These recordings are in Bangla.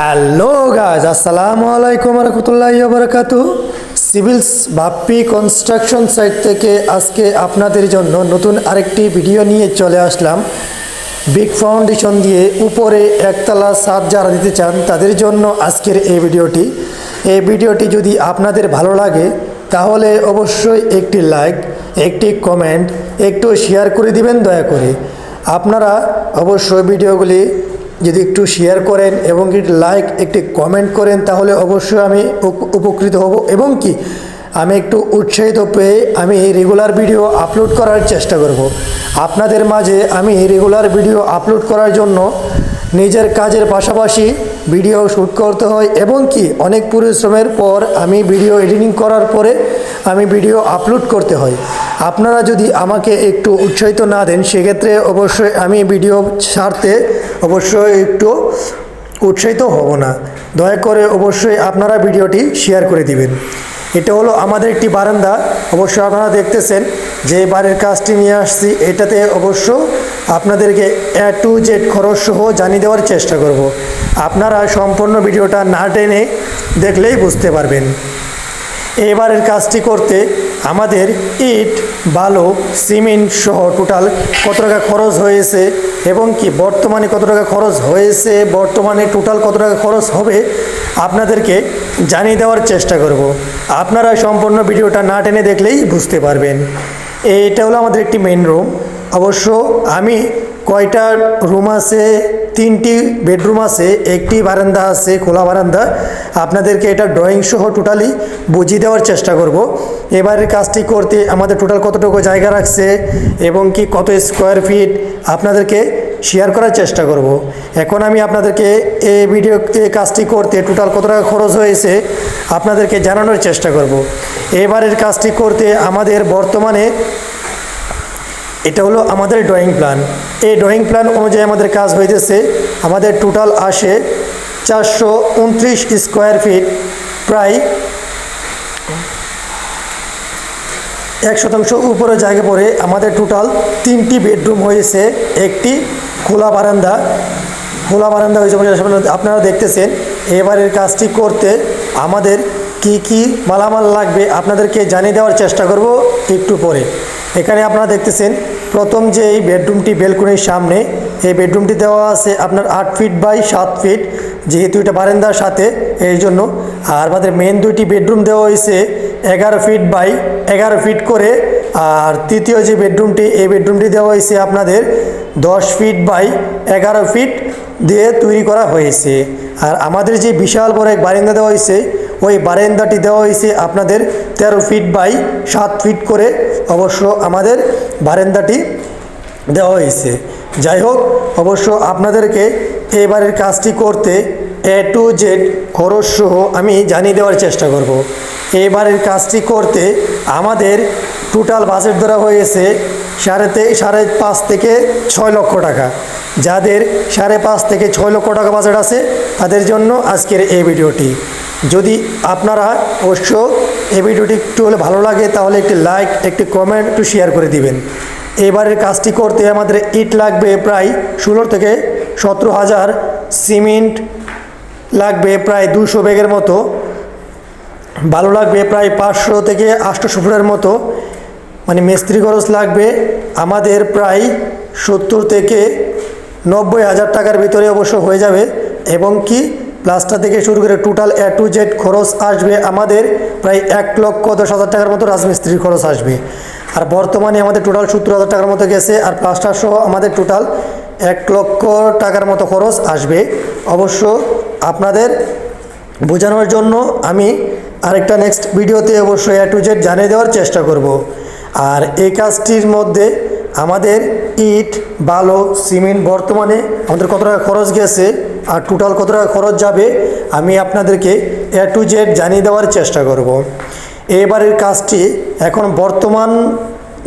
হ্যালো গাজ আসসালামু আলাইকুম রহমতুল্লাহ বারকাতু সিভিলস বাপ্পি কনস্ট্রাকশন সাইট থেকে আজকে আপনাদের জন্য নতুন আরেকটি ভিডিও নিয়ে চলে আসলাম। বিগ ফাউন্ডেশন দিয়ে উপরে একতলা ছাদ যারা দিতে চান, তাদের জন্য আজকের এই ভিডিওটি এই ভিডিওটি যদি আপনাদের ভালো লাগে, তাহলে অবশ্যই একটি লাইক একটি কমেন্ট একটু শেয়ার করে দিবেন দয়া করে। আপনারা অবশ্যই ভিডিওগুলি যদি একটু শেয়ার করেন এবং একটি লাইক একটি কমেন্ট করেন, তাহলে অবশ্যই আমি উপ- উপকৃত হব। এবং কি, আমি একটু উৎসাহিত পেয়ে আমি রেগুলার ভিডিও আপলোড করার চেষ্টা করব। আপনাদের মাঝে আমি রেগুলার ভিডিও আপলোড করার জন্য নিজের কাজের পাশাপাশি ভিডিও শ্যুট করতে হয় এবং কি, অনেক পরিশ্রমের পর আমি ভিডিও এডিটিং করার পরে আমি ভিডিও আপলোড করতে হয়। আপনারা যদি আমাকে একটু উৎসাহিত না দেন, সেক্ষেত্রে অবশ্যই আমি ভিডিও ছাড়তে অবশ্যই একটু উৎসাহিত হব না। দয়া করে অবশ্যই আপনারা ভিডিওটি শেয়ার করে দিবেন। এটা হলো আমাদের একটি বারান্দা। অবশ্যই আপনারা দেখতেছেন যে বাড়ির কাজটি নিয়ে আসছি। এটাতে অবশ্য আপনাদেরকে এ টু জেড খরচ সহ জানিয়ে দেওয়ার চেষ্টা করব। আপনারা সম্পূর্ণ ভিডিওটা না টেনে দেখলেই বুঝতে পারবেন। এবারের কাজটি করতে আমাদের ইট, বালু, সিমেন্ট সহ টোটাল কত টাকা খরচ হয়েছে এবং কি বর্তমানে কত টাকা খরচ হয়েছে, বর্তমানে টোটাল কত টাকা খরচ হবে আপনাদেরকে জানিয়ে দেওয়ার চেষ্টা করব। আপনারা সম্পূর্ণ ভিডিওটা না টেনে দেখলেই বুঝতে পারবেন। এটা হলো আমাদের একটি মেন রুম অবশ্য আমি কয়টা রুম আছে তিনটি বেডরুম আছে, একটি বারান্দা আছে, খোলা বারান্দা। আপনাদেরকে এটা ড্রয়িং সহ টোটালি বুঝিয়ে দেওয়ার চেষ্টা করব। এবারের কাজটি করতে আমাদের টোটাল কতটুকু জায়গা রাখছে এবং কি কত স্কোয়ার ফিট আপনাদেরকে শেয়ার করার চেষ্টা করব। এখন আমি আপনাদেরকে এই ভিডিও কাজটি করতে টোটাল কত টাকা খরচ হয়েছে, আপনাদেরকে জানানোর চেষ্টা করব। এবারের কাজটি করতে আমাদের বর্তমানে এটা হলো আমাদের ড্রয়িং প্ল্যান এই ড্রয়িং প্ল্যান অনুযায়ী আমাদের কাজ হইতেছে, আমাদের টোটাল আসে চারশো উনত্রিশ স্কোয়ার ফিট প্রায় এক শতাংশ উপরে জায়গা পড়ে আমাদের টোটাল তিনটি বেডরুম হয়েছে একটি খোলা বারান্দা। খোলা বারান্দা হয়েছে আপনারা দেখতেছেন, এবারের কাজটি করতে আমাদের কি কি মালামাল লাগবে আপনাদেরকে জানিয়ে দেওয়ার চেষ্টা করব একটু পরে। এখানে আপনারা দেখতেছেন, প্রথম যে এই বেডরুমটি বেলকুনির সামনে, এই বেডরুমটি দেওয়া আছে আপনার আট ফিট বাই সাত ফিট, যেহেতু এটা বারান্দার সাথে, এই জন্য। আর আমাদের মেন দুইটি বেডরুম দেওয়া হয়েছে এগারো ফিট বাই এগারো ফিট করে। আর তৃতীয় যে বেডরুমটি, এই বেডরুমটি দেওয়া হয়েছে আপনাদের দশ ফিট বাই এগারো ফিট দিয়ে তৈরি করা হয়েছে। আর আমাদের যে বিশাল বড় এক বারান্দা দেওয়া হয়েছে, ওই বারান্দাটি দেওয়া হয়েছে আপনাদের তেরো ফিট বাই সাত ফিট করে অবশ্য আমাদের বারান্দাটি দেওয়া হয়েছে। যাই হোক, অবশ্য আপনাদেরকে এবারের কাজটি করতে এ টু জেড খরচ সহ আমি জানিয়ে দেওয়ার চেষ্টা করব। এবারের কাজটি করতে আমাদের টোটাল বাজেট ধরা হয়েছে সাড়ে তে- সাড়ে পাঁচ থেকে ছয় লক্ষ টাকা। যাদের সাড়ে পাঁচ থেকে ছয় লক্ষ টাকা বাজেট আছে, তাদের জন্য আজকের এই ভিডিওটি। যদি আপনারা অবশ্য এই ভিডিওটি একটু হলে ভালো লাগে, তাহলে একটি লাইক একটি কমেন্ট একটু শেয়ার করে দিবেন। এবারের কাজটি করতে আমাদের ইট লাগবে প্রায় ষোলো থেকে সতেরো হাজার সিমেন্ট লাগবে প্রায় দুশো ব্যাগের মতো ভালো লাগবে প্রায় পাঁচশো থেকে আটশোশো ফুটের মতো মানে মিস্ত্রি খরচ লাগবে আমাদের প্রায় সত্তর থেকে নব্বই হাজার টাকার ভিতরে অবশ্য হয়ে যাবে, এবং কি প্লাস্টার থেকে শুরু করে টোটাল এ টু জেড খরচ আসবে আমাদের প্রায় এক লক্ষ দশ হাজার টাকার মতো রাজমিস্ত্রির খরচ আসবে। আর বর্তমানে আমাদের টোটাল সত্তর হাজার টাকার মতো গেছে আর প্লাস্টার সহ আমাদের টোটাল এক লক্ষ টাকার মতো খরচ আসবে। অবশ্য আপনাদের বোঝানোর জন্য আমি আরেকটা নেক্সট ভিডিওতে অবশ্যই এ টু জেড জানিয়ে দেওয়ার চেষ্টা করব। আর এই কাজটির মধ্যে আমাদের ইট, বালো, সিমেন্ট বর্তমানে আমাদের কত টাকা খরচ গেছে আর টোটাল কত টাকা খরচ যাবে, আমি আপনাদেরকে এ টু জেড জানিয়ে দেওয়ার চেষ্টা করব। এবারের কাজটি, এখন বর্তমান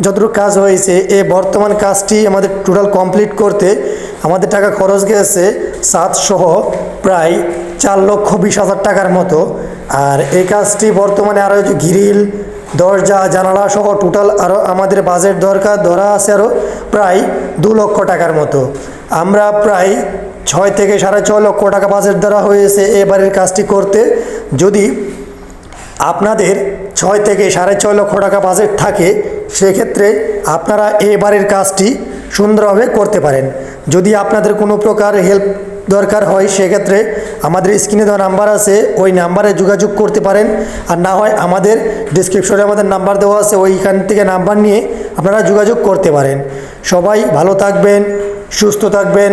যতটুকু কাজ হয়েছে এই বর্তমান কাজটি আমাদের টোটাল কমপ্লিট করতে আমাদের টাকা খরচ গেছে সাতসহ প্রায় চার লক্ষ বিশ হাজার টাকার মতো। আর এই কাজটি বর্তমানে আরও গ্রিল দরজা, জানালা সহ টোটাল আরও আমাদের বাজেট দরকার, ধরা আছে আরও প্রায় দু লক্ষ টাকার মতো। আমরা প্রায় ছয় থেকে সাড়ে ছয় লক্ষ টাকা বাজেট দ্বারা হয়েছে এই বাড়ির কাজটি করতে। যদি আপনাদের ছয় থেকে সাড়ে ছয় লক্ষ টাকা বাজেট থাকে, সেক্ষেত্রে আপনারা এই বাড়ির কাজটি সুন্দরভাবে করতে পারেন। যদি আপনাদের কোনো প্রকার হেল্প দরকার হয়, সেক্ষেত্রে আমাদের স্ক্রিনে দেওয়া নাম্বার আছে, ওই নাম্বারে যোগাযোগ করতে পারেন। আর না হয় আমাদের ডিসক্রিপশনে আমাদের নাম্বার দেওয়া আছে, ওইখান থেকে নাম্বার নিয়ে আপনারা যোগাযোগ করতে পারেন। সবাই ভালো থাকবেন, সুস্থ থাকবেন।